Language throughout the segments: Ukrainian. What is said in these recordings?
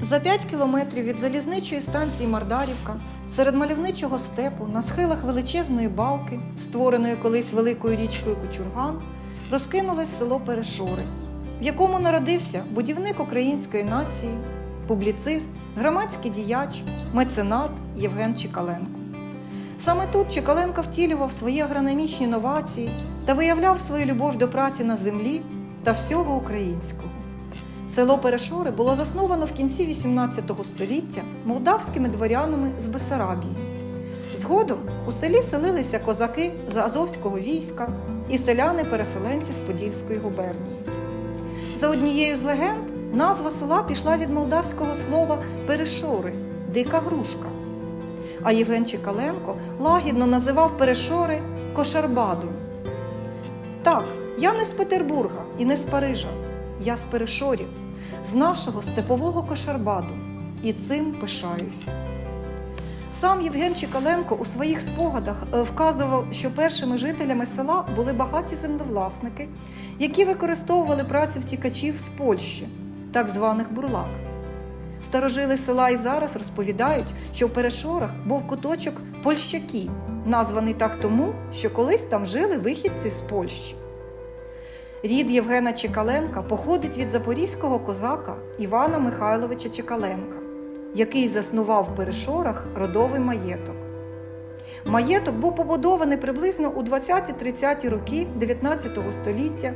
За 5 кілометрів від залізничої станції Мардарівка, серед мальовничого степу, на схилах величезної балки, створеної колись великою річкою Кучурган, розкинулось село Перешори, в якому народився будівник української нації, публіцист, громадський діяч, меценат Євген Чекаленко. Саме тут Чекаленко втілював свої агрономічні новації та виявляв свою любов до праці на землі та всього українського. Село Перешори було засновано в кінці XVIII століття молдавськими дворянами з Бесарабії. Згодом у селі селилися козаки з Азовського війська і селяни-переселенці з Подільської губернії. За однією з легенд, назва села пішла від молдавського слова перешори дика грушка. А Євген Чекаленко лагідно називав перешори Кошарбаду. Так, я не з Петербурга і не з Парижа. Я з Перешорів, з нашого степового Кошарбаду, і цим пишаюся. Сам Євген Чекаленко у своїх спогадах е, вказував, що першими жителями села були багаті землевласники, які використовували працю втікачів з Польщі, так званих бурлак. Старожили села і зараз розповідають, що в Перешорах був куточок Польщаки, названий так тому, що колись там жили вихідці з Польщі. Рід Євгена Чекаленка походить від запорізького козака Івана Михайловича Чекаленка, який заснував в Перешорах родовий маєток. Маєток був побудований приблизно у 20-30 роки 19 століття,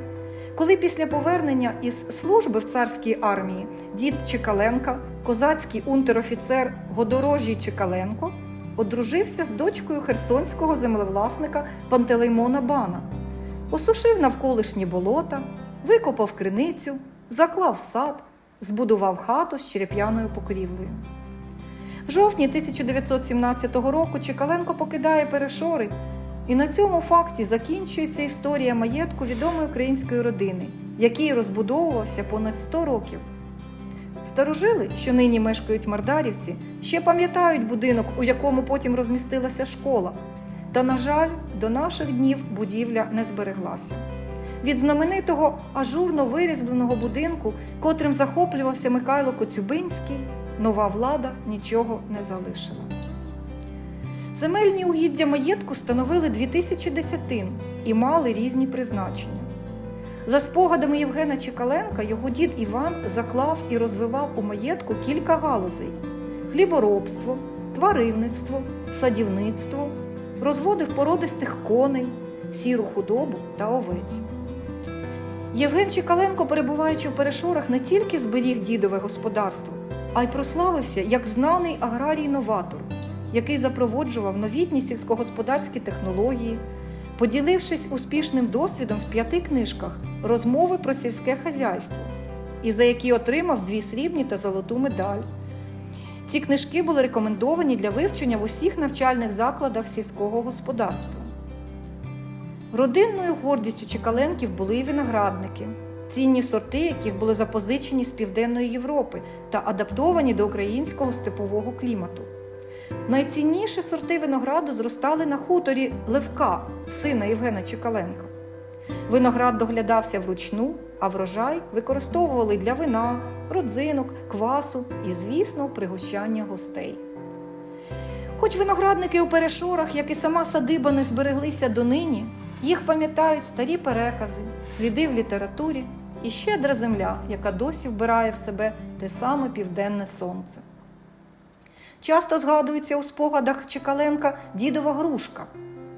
коли після повернення із служби в царській армії дід Чекаленка, козацький унтер-офіцер Годорожій Чекаленко, одружився з дочкою херсонського землевласника Пантелеймона Бана, осушив навколишні болота, викопав криницю, заклав сад, збудував хату з череп'яною покрівлею. В жовтні 1917 року Чекаленко покидає Перешори, і на цьому факті закінчується історія маєтку відомої української родини, який розбудовувався понад 100 років. Старожили, що нині мешкають Мардарівці, ще пам'ятають будинок, у якому потім розмістилася школа. Та, на жаль, до наших днів будівля не збереглася. Від знаменитого ажурно вирізбленого будинку, котрим захоплювався Михайло Коцюбинський, нова влада нічого не залишила. Земельні угіддя маєтку становили 2000 десятин і мали різні призначення. За спогадами Євгена Чекаленка, його дід Іван заклав і розвивав у маєтку кілька галузей: хліборобство, тваринництво, садівництво, розводив породистих коней, сіру худобу та овець. Євген Чекаленко, перебуваючи в перешорах, не тільки зберіг дідове господарство, а й прославився як знаний аграрій-новатор, який запроводжував новітні сільськогосподарські технології, поділившись успішним досвідом в п'яти книжках розмови про сільське хазяйство, і за які отримав дві срібні та золоту медаль. Ці книжки були рекомендовані для вивчення в усіх навчальних закладах сільського господарства. Родинною гордістю Чекаленків були і виноградники, цінні сорти, яких були запозичені з Південної Європи та адаптовані до українського степового клімату. Найцінніші сорти винограду зростали на хуторі Левка, сина Євгена Чекаленка. Виноград доглядався вручну, а врожай використовували для вина, родзинок, квасу і, звісно, пригощання гостей. Хоч виноградники у перешорах, як і сама садиба, не збереглися донині, їх пам'ятають старі перекази, сліди в літературі і щедра земля, яка досі вбирає в себе те саме південне сонце. Часто згадується у спогадах Чекаленка дідова грушка,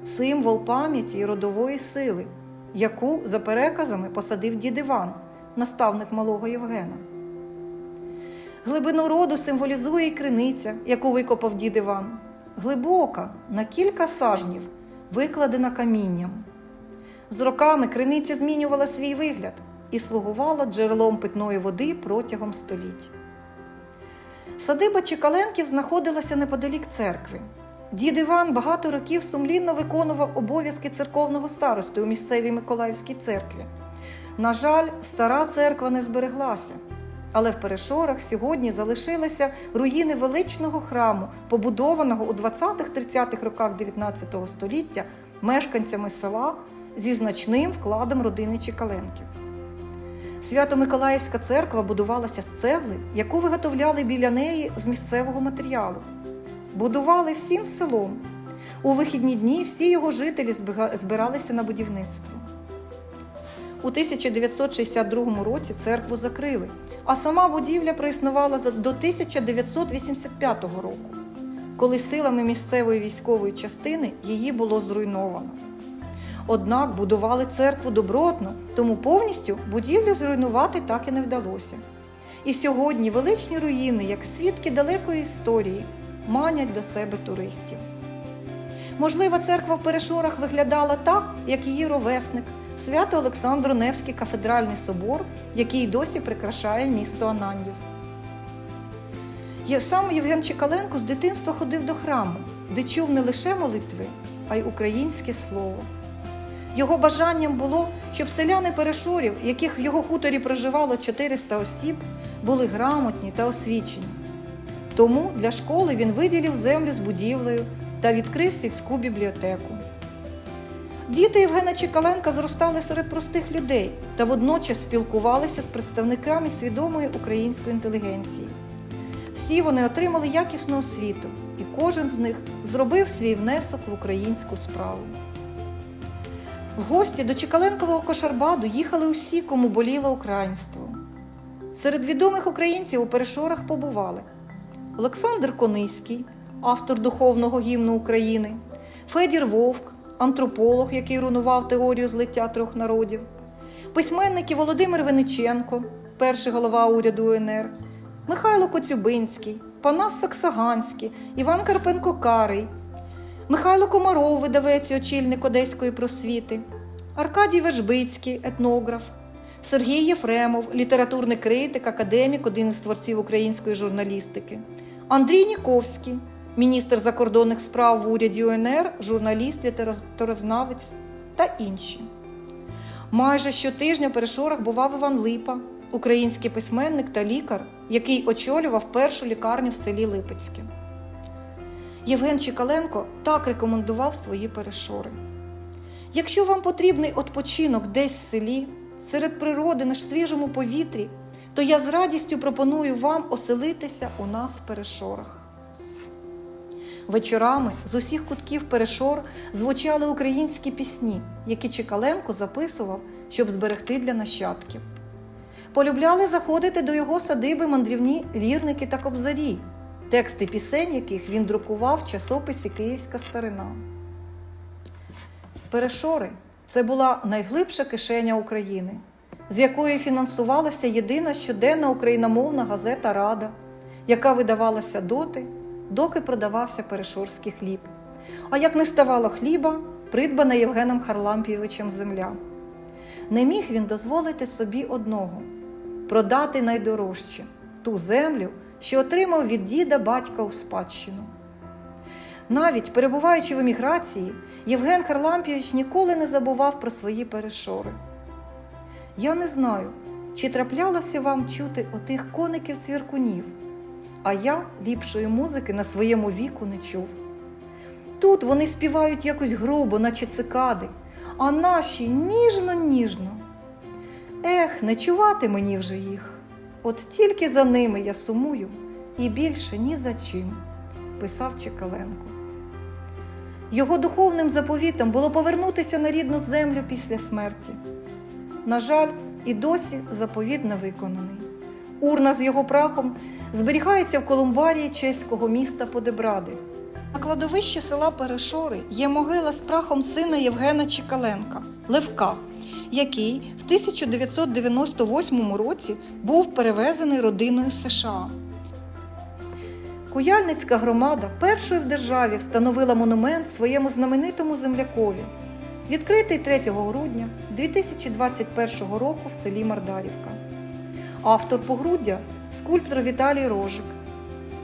символ пам'яті і родової сили, яку, за переказами, посадив дід Іван, наставник малого Євгена. Глибину роду символізує й криниця, яку викопав дід Іван, глибока, на кілька сажнів, викладена камінням. З роками криниця змінювала свій вигляд і слугувала джерелом питної води протягом століть. Садиба Чекаленків знаходилася неподалік церкви. Дід Іван багато років сумлінно виконував обов'язки церковного старости у місцевій Миколаївській церкві. На жаль, стара церква не збереглася, але в Перешорах сьогодні залишилися руїни величного храму, побудованого у 20-30-х роках 19 століття мешканцями села зі значним вкладом родини Чекаленків. Свято-Миколаївська церква будувалася з цегли, яку виготовляли біля неї з місцевого матеріалу. Будували всім селом. У вихідні дні всі його жителі збиралися на будівництво. У 1962 році церкву закрили, а сама будівля проіснувала до 1985 року, коли силами місцевої військової частини її було зруйновано. Однак будували церкву добротно, тому повністю будівлю зруйнувати так і не вдалося. І сьогодні величні руїни, як свідки далекої історії, манять до себе туристів. Можливо, церква в Перешорах виглядала так, як її ровесник, свято Олександро Невський кафедральний собор, який досі прикрашає місто Ананьїв. Сам Євген Чекаленко з дитинства ходив до храму, де чув не лише молитви, а й українське слово. Його бажанням було, щоб селяни Перешорів, яких в його хуторі проживало 400 осіб, були грамотні та освічені. Тому для школи він виділив землю з будівлею та відкрив сільську бібліотеку. Діти Євгена Чекаленка зростали серед простих людей та водночас спілкувалися з представниками свідомої української інтелігенції. Всі вони отримали якісну освіту, і кожен з них зробив свій внесок в українську справу. В гості до Чекаленкового кошарбаду їхали усі, кому боліло українство. Серед відомих українців у перешорах побували Олександр Кониський, автор духовного гімну України, Федір Вовк, антрополог, який рунував теорію злиття трьох народів, письменники Володимир Вениченко, перший голова уряду УНР, Михайло Коцюбинський, Панас Саксаганський, Іван Карпенко Карий, Михайло Комаров, видавець і очільник Одеської просвіти, Аркадій Вежбицький, етнограф, Сергій Єфремов, літературний критик, академік, один із творців української журналістики, Андрій Ніковський, міністр закордонних справ в уряді УНР, журналіст, літературознавець та інші. Майже щотижня в перешорах бував Іван Липа, український письменник та лікар, який очолював першу лікарню в селі Липецьке. Євген Чікаленко так рекомендував свої перешори. Якщо вам потрібний відпочинок десь в селі, серед природи на свіжому повітрі, то я з радістю пропоную вам оселитися у нас в перешорах. Вечорами з усіх кутків перешор звучали українські пісні, які Чекаленко записував, щоб зберегти для нащадків. Полюбляли заходити до його садиби мандрівні лірники та кобзарі, тексти пісень, яких він друкував в часописі Київська старина. Перешори це була найглибша кишеня України, з якої фінансувалася єдина щоденна україномовна газета Рада, яка видавалася доти, доки продавався перешорський хліб. А як не ставало хліба, придбана Євгеном Харлампійовичем земля. Не міг він дозволити собі одного продати найдорожче ту землю, що отримав від діда батька у спадщину. Навіть перебуваючи в еміграції, Євген Харлампійович ніколи не забував про свої перешори. Я не знаю, чи траплялося вам чути отих коників цвіркунів, а я ліпшої музики на своєму віку не чув. Тут вони співають якось грубо, наче цикади, а наші ніжно-ніжно. Ех, не чувати мені вже їх. От тільки за ними я сумую і більше ні за чим, писав Чекаленко. Його духовним заповітом було повернутися на рідну землю після смерті. На жаль, і досі заповіт не виконаний. Урна з його прахом зберігається в колумбарії чеського міста Подебради. На кладовищі села Перешори є могила з прахом сина Євгена Чекаленка Левка, який в 1998 році був перевезений родиною США. Куяльницька громада першою в державі встановила монумент своєму знаменитому землякові, відкритий 3 грудня 2021 року в селі Мардарівка. Автор погруддя скульптор Віталій Рожик.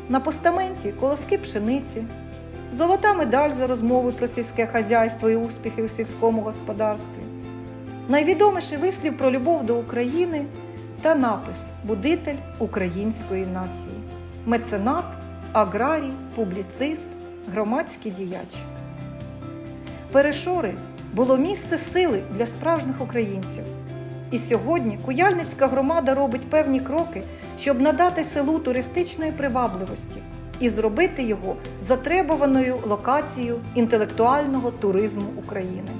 На постаменті колоски пшениці, золота медаль за розмови про сільське хазяйство і успіхи у сільському господарстві, найвідоміший вислів про любов до України та напис Будитель української нації, меценат, аграрій, публіцист, громадський діяч. Перешори було місце сили для справжніх українців. І сьогодні Куяльницька громада робить певні кроки, щоб надати селу туристичної привабливості і зробити його затребуваною локацією інтелектуального туризму України.